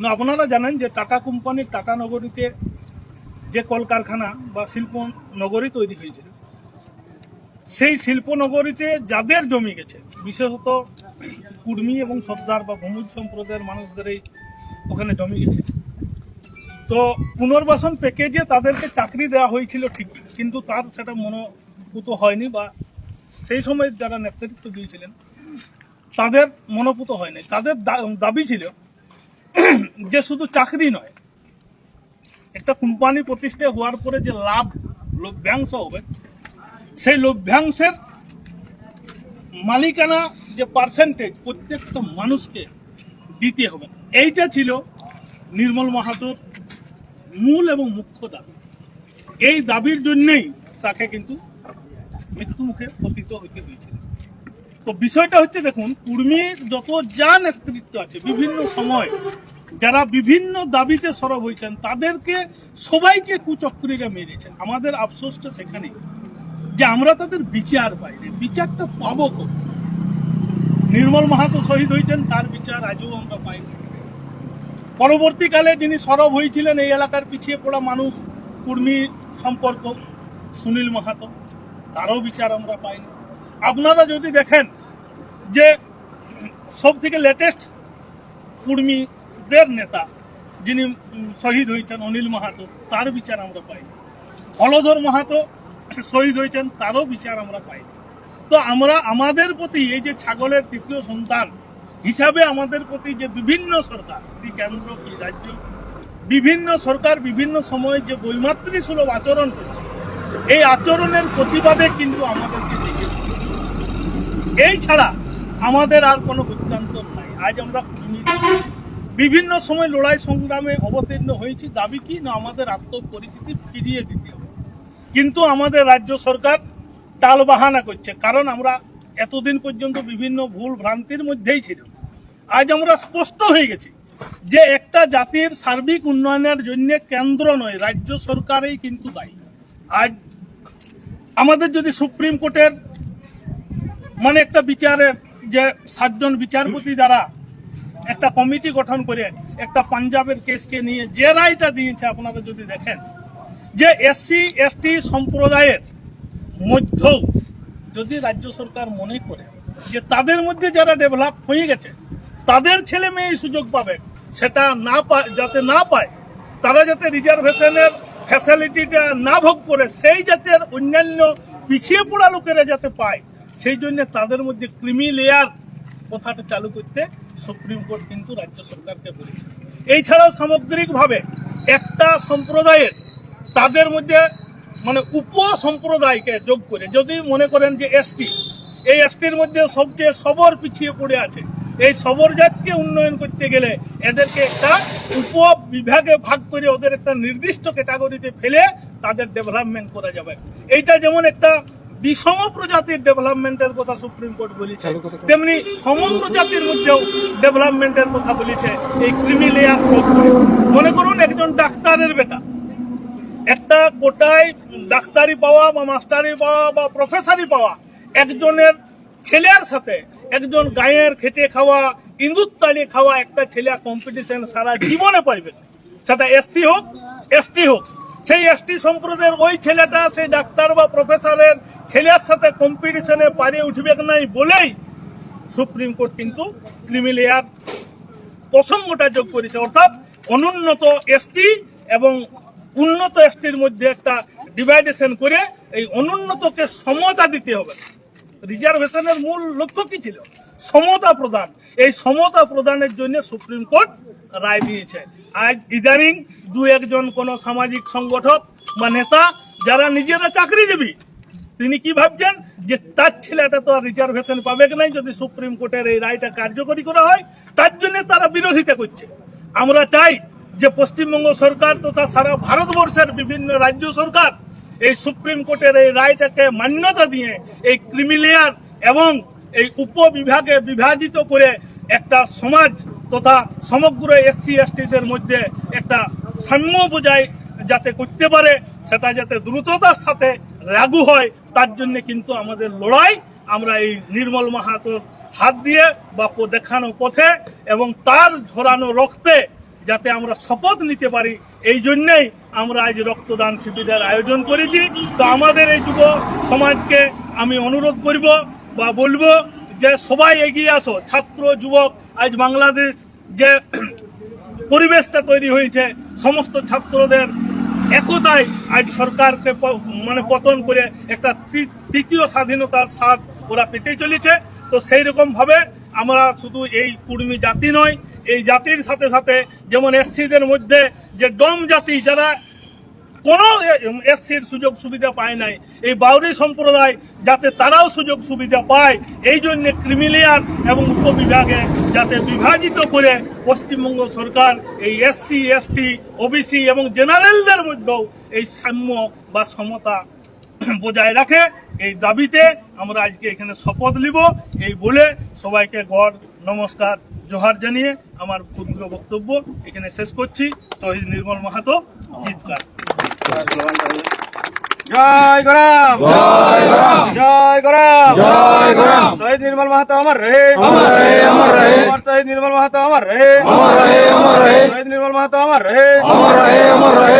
না, আপনারা জানেন যে টাটা কোম্পানির টাটা নগরীতে যে কলকারখানা বা শিল্প নগরী তৈরি হয়েছিল, সেই শিল্প নগরীতে যাদের জমি গেছে, বিশেষত কুর্মী এবং সর্দার বা ভূমুজ সম্প্রদায়ের মানুষদের এই ওখানে জমি গেছে। তো পুনর্বাসন প্যাকেজে তাদেরকে চাকরি দেওয়া হয়েছিল ঠিকই কিন্তু তার সেটা মনোভূত হয়নি বা সেই সময় যারা নেতৃত্ব দিয়েছিলেন, তাদের মনোভূত হয়নি। তাদের দাবি ছিল যে শুধু চাকরি নয়, একটা কোম্পানি প্রতিষ্ঠা হওয়ার পরে যে লাভ, লভ্যাংশ হবে, সেই লভ্যাংশের মালিকানা যে পার্সেন্টেজ প্রত্যেকটা মানুষকে দিতে হবে। এইটা ছিল নির্মল মাহাতোর মূল এবং মুখ্য দাবি। এই দাবির জন্যেই তাকে কিন্তু মৃত্যু মুখে পতিত হইতে হয়েছিল। তো বিষয়টা হচ্ছে দেখুন কুর্মীর যত যা নেতৃত্ব আছে, বিভিন্ন সময় যারা বিভিন্ন দাবিতে সরব হয়েছেন, তাদেরকে সবাইকে কুচক্রীরা মেরেছেন। আমাদের আফসোসটা সেখানে, যে আমরা তাদের বিচার পাইনি বিচারটা পাবো কোথায়? নির্মল মাহাতো শহীদ হয়েছেন, তার বিচার আজও আমরা পাইনি পরবর্তীকালে যিনি সরব হয়েছিলেন, এই এলাকার পিছিয়ে পড়া মানুষ, কুর্মী সম্পর্ক, সুনীল মাহাতো, তারও বিচার আমরা পাইনি আপনারা যদি দেখেন যে সব থেকে লেটেস্ট কুর্মীদের নেতা, যিনি শহীদ হয়েছেন অনিল মাহাতো, তার বিচার আমরা পাইনি। হলধর মাহাতো শহীদ হয়েছেন, তারও বিচার আমরা পাইনি। তো আমরা আমাদের প্রতি এই যে ছাগলের তৃতীয় সন্তান হিসাবে আমাদের প্রতি যে বিভিন্ন সরকার, কি কেন্দ্র, কি রাজ্য, বিভিন্ন সরকার বিভিন্ন সময়ে যে বৈমাত্রী সুলভ আচরণ করছে, এই আচরণের প্রতিবাদে কিন্তু আমাদেরকে এই ছাড়া আমাদের আর কোনো সিদ্ধান্ত নাই। আজ আমরা বিভিন্ন সময় লড়াই সংগ্রামে অবতীর্ণ হয়েছি। দাবি কি? না, আমাদের আত্মপরিচিতি ফিরিয়ে দিতে হবে। কিন্তু আমাদের রাজ্য সরকার টাল বাহানা করছে। কারণ আমরা এতদিন পর্যন্ত বিভিন্ন ভুল ভ্রান্তির মধ্যেই ছিল আজ আমরা স্পষ্ট হয়ে গেছি যে একটা জাতির সার্বিক উন্নয়নের জন্য কেন্দ্র নয়, রাজ্য সরকারই কিন্তু দায়ী। আজ আমাদের যদি সুপ্রিম কোর্টের মানে একটা বিচারের যে সাতজন বিচারপতি দ্বারা একটা কমিটি গঠন করে একটা পাঞ্জাবের কেসকে নিয়ে যে রায়টা দিয়েছে আপনারা যদি দেখেন, যে এসসি, এসটি সম্প্রদায়ের মধ্যেও যদি রাজ্য সরকার মনে করে যে তাদের মধ্যে যারা ডেভেলপ হয়ে গেছে, তাদের ছেলে মেয়ে সুযোগ পাবে, সেটা না পায়, যাতে না পায়, তারা যাতে রিজার্ভেশনের ফ্যাসিলিটিটা না ভোগ করে, সেই জাতের অন্যান্য পিছিয়ে পড়া লোকেরা যাতে পায় সেই জন্য তাদের মধ্যে ক্রিমি লেয়ার কথাটা চালু করতে সুপ্রিম কোর্ট কিন্তু রাজ্য সরকারকে বলেছে। এই ছাড়াও সামগ্রিকভাবে একটা সম্প্রদায়ের তাদের মধ্যে মানে উপ সম্প্রদায়কে যোগ করে, যদি মনে করেন যে এসটি এই এসটির মধ্যে সবচেয়ে সবর পিছিয়ে পড়ে আছে, এই সবর জাতকে উন্নয়ন করতে গেলে এদেরকে একটা উপ বিভাগে ভাগ করে ওদের একটা নির্দিষ্ট ক্যাটাগরিতে ফেলে তাদের ডেভেলপমেন্ট করা যাবে। এইটা যেমন একটা বিষম প্রজাতির ডেভেলপমেন্টের কথা সুপ্রিম কোর্ট বলেছে। তেমনি সমগ্র জাতির মধ্যেও ডেভেলপমেন্টের কথা বলেছে এই ক্রিমি লেয়ার মনে করুন একজন ডাক্তারের বেটা। একটা কোটায় ডাক্তারি পাওয়া বা মাস্টারি পাওয়া বা প্রফেসরি পাওয়া একজনের ছেলের সাথে একজন গায়ের খেটে খাওয়া ইন্দুত্তালি খাওয়া একটা ছেলে কম্পিটিশন সারা জীবনে পাইবে সেটা এসসি হোক এসটি হোক সেই এসটি সম্প্রদায়ের ওই ছেলেটা, সেই ডাক্তার বা প্রফেসরের ছেলের সাথে কম্পিটিশনে পারে উঠবে নাই বলেই সুপ্রিম কোর্ট কিন্তু ক্রিমিলিয়ার প্রসঙ্গটা যোগ করেছে। অর্থাৎ অনুন্নত এসটি এবং উন্নত এসটির মধ্যে একটা ডিভাইডেশন করে এই অনুন্নতকে সমতা দিতে হবে। রিজার্ভেশনের মূল লক্ষ্য কি ছিল? সমতা প্রদান। এই সমতা প্রদানের জন্য সুপ্রিম কোর্ট রায় দিয়েছে। আজ ইদানিং দু একজন কোন সামাজিক সংগঠক বা নেতা যারা নিজেরা চাকরিজীবী, তিনি কি ভাবছেন যে তার ছেলেটা তো আর রিজার্ভেশন পাবে কি নাই যদি সুপ্রিম কোর্টের এই রায়টা কার্যকরী করা হয়? তার জন্য তারা বিরোধিতা করছে। আমরা চাই যে পশ্চিমবঙ্গ সরকার তথা সারা ভারতবর্ষের বিভিন্ন রাজ্য সরকার এই সুপ্রিম কোর্টের এই রায়টাকে মান্যতা দিয়ে এই ক্রিমিলিয়ার এবং এই উপবিভাগে বিভাজিত করে একটা সমাজ তথা সমগ্র এসসি এসটিদের মধ্যে একটা সাম্য বোঝায় যাতে করতে পারে, সেটা যাতে দ্রুততার সাথে লাগু হয়, তার জন্য কিন্তু আমাদের লড়াই, আমরা এই নির্মল মাহাতোর হাত দিয়ে বা দেখানো পথে এবং তার ঝরানো রক্তে যাতে আমরা শপথ নিতে পারি, এই জন্যেই আমরা আজ রক্তদান শিবিরের আয়োজন করেছি। তো আমাদের এই যুব সমাজকে আমি অনুরোধ করব বা বলব যে সবাই এগিয়ে আসো। ছাত্র, যুবক, আজ বাংলাদেশ যে পরিবেশটা তৈরি হয়েছে, সমস্ত ছাত্রদের একতাই আজ সরকারকে মানে পতন করে একটা তৃতীয় স্বাধীনতার স্বাদ ওরা পেতে চলেছে। তো সেই রকমভাবে আমরা শুধু এই কুর্মী জাতি নয়, এই জাতির সাথে সাথে যেমন এসসিদের মধ্যে যে ডম জাতি, যারা কোনো এসসির সুযোগ সুবিধা পায় নাই। এই বাউরি সম্প্রদায় যাতে তারাও সুযোগ সুবিধা পায়, এই জন্য ক্রিমিলিয়ার এবং উপবিভাগে যাতে বিভাজিত করে পশ্চিমবঙ্গ সরকার এই এসসি, এসটি, ওবিসি এবং জেনারেলদের মধ্যেও এই সাম্য বা সমতা বজায় রাখে। এই দাবিতে আমরা আজকে এখানে শপথ নিব। এই বলে সবাইকে গড় নমস্কার, জোহার জানিয়ে আমার ক্ষুদ্র বক্তব্য এখানে শেষ করছি। শহীদ নির্মল মাহাতো জিতকার জয় গরাম জয় গরাম জয় গরাম জয় গরাম শহীদ নির্মল মাহাতো আমার রে। আমার রে আমার রে। আমার শহীদ নির্মল মাহাতো আমার রে। আমার রে আমার রে। শহীদ নির্মল মাহাতো আমার রে। আমার রে আমার রে।